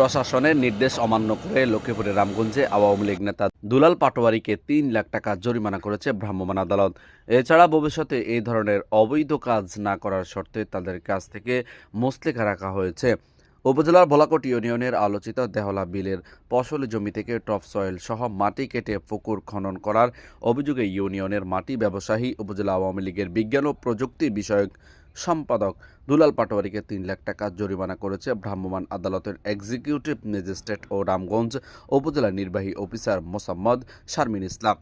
প্রশাসনের নির্দেশ অমান্য করে লক্ষ্মীপুরের রামগঞ্জে আওয়ামী লীগ নেতা দুলাল পাটোয়ারিকে তিন লাখ টাকা জরিমানা করেছে ভ্রাম্যমাণ আদালত। এছাড়া ভবিষ্যতে এই ধরনের অবৈধ কাজ না করার শর্তে তাদের কাছ থেকে মুসলেখা রাখা হয়েছে। উপজেলার ভোলাকোট ইউনিয়নের আলোচিত দেহলা বিলের ফসল জমি থেকে টপ সয়েল সহ মাটি কেটে পুকুর খনন করার অভিযোগে ইউনিয়নের মাটি ব্যবসায়ী উপজেলা আওয়ামী লীগের বিজ্ঞান ও প্রযুক্তি বিষয়ক সম্পাদক দুলাল পাটোয়ারিকে তিন লাখ টাকা জরিমানা করেছে ভ্রাম্যমাণ আদালতের এক্সিকিউটিভ ম্যাজিস্ট্রেট ও রামগঞ্জ উপজেলা নির্বাহী অফিসার মোসাম্মদ শারমিন ইসলাম।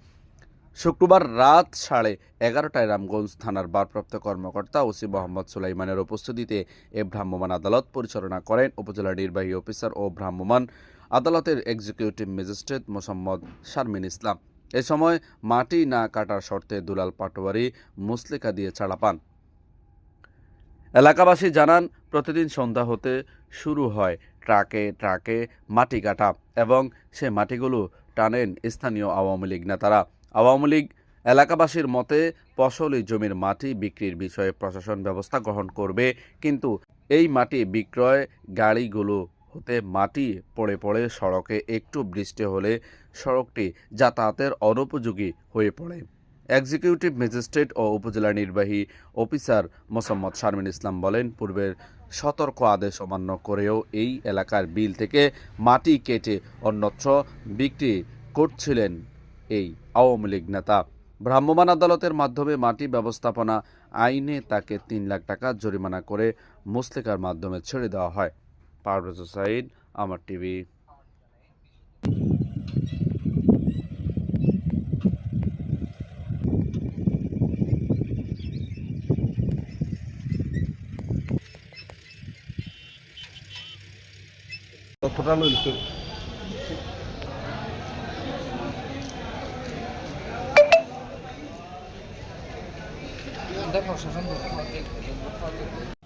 শুক্রবার রাত সাড়ে এগারোটায় রামগঞ্জ থানার ভারপ্রাপ্ত কর্মকর্তা ওসি মোহাম্মদ সুলাইমানের উপস্থিতিতে এ ভ্রাম্যমাণ আদালত পরিচালনা করেন উপজেলা নির্বাহী অফিসার ও ভ্রাম্যমাণ আদালতের এক্সিকিউটিভ ম্যাজিস্ট্রেট মোসাম্মদ শারমিন ইসলাম। এ সময় মাটি না কাটার শর্তে দুলাল পাটোয়ারি মুসলেকা দিয়ে ছাড়া পান। এলাকাবাসী জানান, প্রতিদিন সন্ধ্যা হতে শুরু হয় ট্রাকে ট্রাকে মাটি কাটা এবং সে মাটিগুলো টানেন স্থানীয় আওয়ামী লীগ নেতারা। আওয়ামী লীগ এলাকাবাসীর মতে ফসলি জমির মাটি বিক্রির বিষয়ে প্রশাসন ব্যবস্থা গ্রহণ করবে, কিন্তু এই মাটি বিক্রয় গাড়িগুলো হতে মাটি পড়ে পড়ে সড়কে একটু বৃষ্টি হলে সড়কটি যাতায়াতের অনুপযোগী হয়ে পড়ে। এক্সিকিউটিভ ম্যাজিস্ট্রেট ও উপজেলা নির্বাহী অফিসার মোসাম্মদ শারমিন ইসলাম বলেন, পূর্বের সতর্ক আদেশ অমান্য করেও এই এলাকার বিল থেকে মাটি কেটে অন্যত্র বিক্রি করছিলেন এই আওয়ামী লীগ নেতা। ভ্রাম্যমাণ আদালতের মাধ্যমে মাটি ব্যবস্থাপনা আইনে তাকে তিন লাখ টাকা জরিমানা করে মুসলেকার মাধ্যমে ছেড়ে দেওয়া হয়। পারভেজ সাইদ আমার টিভি। entendemos, es